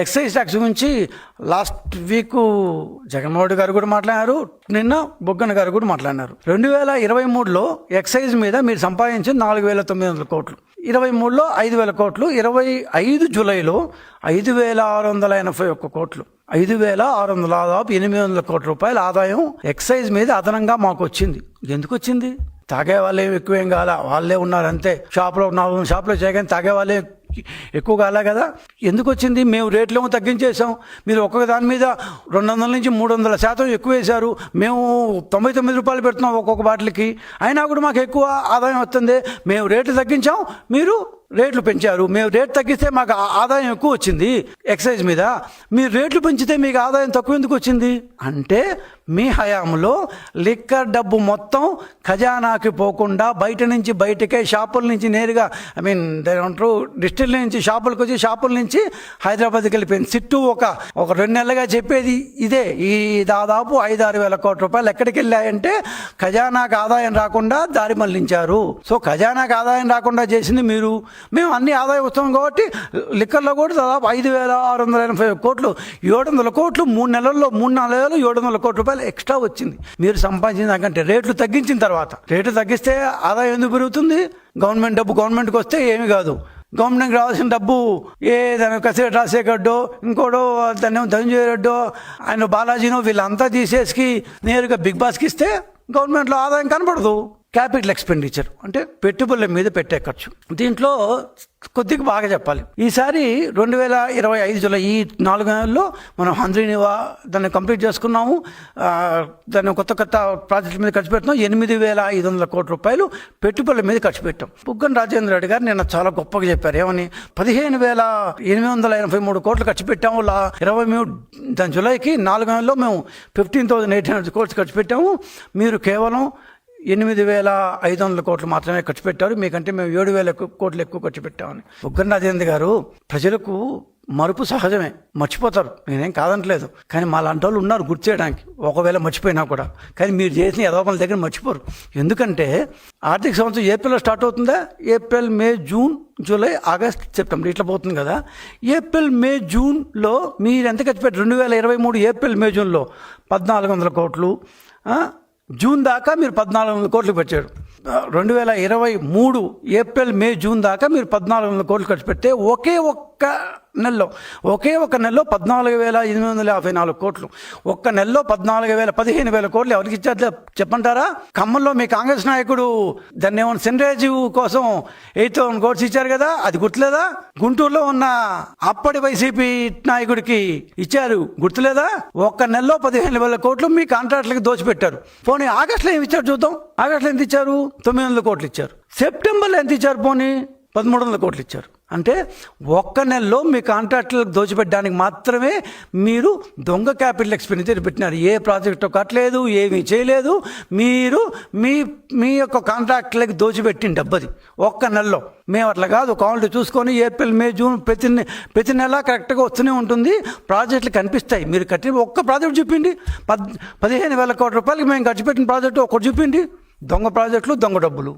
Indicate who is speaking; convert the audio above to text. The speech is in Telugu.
Speaker 1: ఎక్సైజ్ ట్యాక్స్ గురించి లాస్ట్ వీక్ జగన్మోహన్ రెడ్డి గారు కూడా మాట్లాడారు నిన్న బొగ్గన గారు కూడా మాట్లాడినారు. రెండు వేల ఇరవై మూడులో ఎక్సైజ్ మీద మీరు సంపాదించిన నాలుగు వేల తొమ్మిది వందల కోట్లు. ఇరవై మూడులో ఐదు వేల కోట్లు ఇరవై ఐదు జూలైలో ఐదు వేల ఆరు వందల ఎనభై ఒక్క కోట్లు. ఐదు వేల ఆరు వందల దాదాపు ఎనిమిది వందల కోట్ల రూపాయల ఆదాయం ఎక్సైజ్ మీద అదనంగా మాకు వచ్చింది. ఎందుకు వచ్చింది? తాగే వాళ్ళే ఎక్కువేం కాల వాళ్ళే ఉన్నారు అంతే షాప్లో నాలుగు షాప్లో చేయగానే తాగే వాళ్ళే ఎక్కువ కాలే కదా? ఎందుకు వచ్చింది మేము రేట్లు ఏమో తగ్గించేసాం మీరు ఒక్కొక్క దాని మీద రెండు వందల నుంచి మూడు వందల శాతం ఎక్కువ వేశారు. మేము తొంభై తొమ్మిది రూపాయలు పెడుతున్నాం ఒక్కొక్క బాటిల్కి. అయినా కూడా మాకు ఎక్కువ ఆదాయం వస్తుంది. మేము రేట్లు తగ్గించాం. మీరు రేట్లు పెంచారు. మేము రేట్ తగ్గిస్తే మాకు ఆ- ఆదాయం ఎక్కువ వచ్చింది. ఎక్సైజ్ మీద మీరు రేట్లు పెంచితే మీకు ఆదాయం తక్కువ ఎందుకు వచ్చింది? అంటే మీ హయాంలో లిక్కర్ డబ్బు మొత్తం ఖజానాకి పోకుండా బయట నుంచి బయటకే షాపుల నుంచి నేరుగా ఐ మీన్ ఏమంటారు డిస్టిల్ నుంచి షాపులకు వచ్చి షాపుల నుంచి హైదరాబాద్కి వెళ్ళిపోయింది. చిట్టు ఒక ఒక రెండు నెలలుగా చెప్పేది ఇదే. ఈ దాదాపు ఐదు ఆరు వేల కోట్ల రూపాయలు ఎక్కడికి వెళ్ళాయంటే ఖజానాకు ఆదాయం రాకుండా దారి మళ్ళించారు. సో ఖజానాకు ఆదాయం రాకుండా చేసింది మీరు. మేము అన్ని ఆదాయం వస్తాం కాబట్టి లిక్కర్లో కూడా దాదాపు ఐదు వేల ఆరు వందల ఎనభై కోట్లు ఏడు వందల కోట్లు మూడు నెలల్లో మూడు నాలుగు వేలు ఏడు వందల కోట్ల రూపాయలు ఎక్స్ట్రా వచ్చింది. మీరు సంపాదించిన దానికంటే రేట్లు తగ్గించిన తర్వాత. రేట్లు తగ్గిస్తే ఆదాయం ఎందుకు పెరుగుతుంది? గవర్నమెంట్ డబ్బు గవర్నమెంట్కి వస్తే ఏమి కాదు. గవర్నమెంట్కి రావాల్సిన డబ్బు ఏ దాని కసిరెడ్డి రాజశేఖరడ్డో ఇంకోడో దాన్ని ఏమో ధనంజయ రెడ్డో ఆయన బాలాజీనో వీళ్ళంతా తీసేసి నేరుగా బిగ్ బాస్కి ఇస్తే గవర్నమెంట్లో ఆదాయం కనపడదు. క్యాపిటల్ ఎక్స్పెండిచర్ అంటే పెట్టుబడుల మీద పెట్టే ఖర్చు. దీంట్లో కొద్దిగా బాగా చెప్పాలి. ఈసారి రెండు వేల ఇరవై ఐదు జూలై ఈ నాలుగు నెలల్లో మనం హంద్రీనివా దాన్ని కంప్లీట్ చేసుకున్నాము. దాన్ని కొత్త కొత్త ప్రాజెక్టుల మీద ఖర్చు పెడుతున్నాం. ఎనిమిది వేల ఐదు వందల కోట్ల రూపాయలు పెట్టుబడుల మీద ఖర్చు పెట్టాం. బుగ్గన రాజేంద్ర రెడ్డి గారు నిన్న చాలా గొప్పగా చెప్పారు. ఏమని? పదిహేను వేల ఎనిమిది వందల ఎనభై మూడు కోట్లు ఖర్చు పెట్టాము. లా ఇరవై మూడు దాని జూలైకి నాలుగు నెలల్లో మేము fifteen thousand eight hundred crores ఖర్చు పెట్టాము. మీరు కేవలం ఎనిమిది వేల ఐదు వందల కోట్లు మాత్రమే ఖర్చు పెట్టారు. మీకంటే మేము ఏడు వేల కోట్లు ఎక్కువ ఖర్చు పెట్టామని. ఉగ్గర రాజేంద్ర గారు ప్రజలకు మరుపు సహజమే. మర్చిపోతారు. నేనేం కాదంటలేదు. కానీ మా లాంటి వాళ్ళు ఉన్నారు గుర్తు చేయడానికి. ఒకవేళ మర్చిపోయినా కూడా. కానీ మీరు చేసిన యదోపల దగ్గర మర్చిపోరు. ఎందుకంటే ఆర్థిక సంవత్సరం ఏప్రిల్లో స్టార్ట్ అవుతుందా? April May June July August September ఇట్లా పోతుంది కదా. ఏప్రిల్ మే జూన్లో మీరు ఎంత ఖర్చు పెట్టారు? రెండు వేల ఇరవై మూడు ఏప్రిల్ మే జూన్లో పద్నాలుగు వందల కోట్లు. జూన్ దాకా మీరు పద్నాలుగు వందల కోట్లు పెట్టారు. రెండు వేల ఇరవై మూడు ఏప్రిల్ మే జూన్ దాకా మీరు పద్నాలుగు వందల కోట్లు ఖర్చు పెడితే ఒకే ఒక్క నెలలో. ఒకే ఒక నెలలో పద్నాలుగు వేల ఎనిమిది వందల యాభై నాలుగు కోట్లు. ఒక్క నెలలో పద్నాలుగు వేల పదిహేను వేల కోట్లు ఎవరికి ఇచ్చారు చెప్పంటారా? ఖమ్మంలో మీ కాంగ్రెస్ నాయకుడు దాన్ని ఏమన్నా సెన్రాజు కోసం ఎయిట్ థౌసండ్ కోట్స్ ఇచ్చారు కదా అది గుర్తులేదా? గుంటూరులో ఉన్న అప్పటి వైసీపీ నాయకుడికి ఇచ్చారు గుర్తులేదా? ఒక్క నెలలో పదిహేను వేల కోట్లు మీ కాంట్రాక్ట్లకి దోచిపెట్టారు. పోనీ ఆగస్టులో ఏమి ఇచ్చారు చూద్దాం. ఆగస్టులో ఎంత ఇచ్చారు? తొమ్మిది వందల కోట్లు ఇచ్చారు. సెప్టెంబర్లో ఎంత ఇచ్చారు పోనీ? పదమూడు వందల కోట్లు ఇచ్చారు. అంటే ఒక్క నెలలో మీ కాంట్రాక్టులకు దోచిపెట్టడానికి మాత్రమే మీరు దొంగ క్యాపిటల్ ఎక్స్పెండిచర్ పెట్టినారు. ఏ ప్రాజెక్టు కట్టలేదు ఏమీ చేయలేదు. మీరు మీ మీ యొక్క కాంట్రాక్టులకి దోచిపెట్టిన డబ్బది. ఒక్క నెలలో. మేము అట్లా కాదు. కావాలంటే చూసుకొని ఏప్రిల్ మే జూన్ ప్రతి ప్రతి నెల కరెక్ట్గా వస్తూనే ఉంటుంది. ప్రాజెక్టులు కనిపిస్తాయి. మీరు కట్టిన ఒక్క ప్రాజెక్ట్ చూపిండి పద్ పదిహేను వేల కోట్ల రూపాయలకి మేము ఖర్చు పెట్టిన ప్రాజెక్టు ఒక్కటి చూపిండి దొంగ ప్రాజెక్టులు దొంగ డబ్బులు.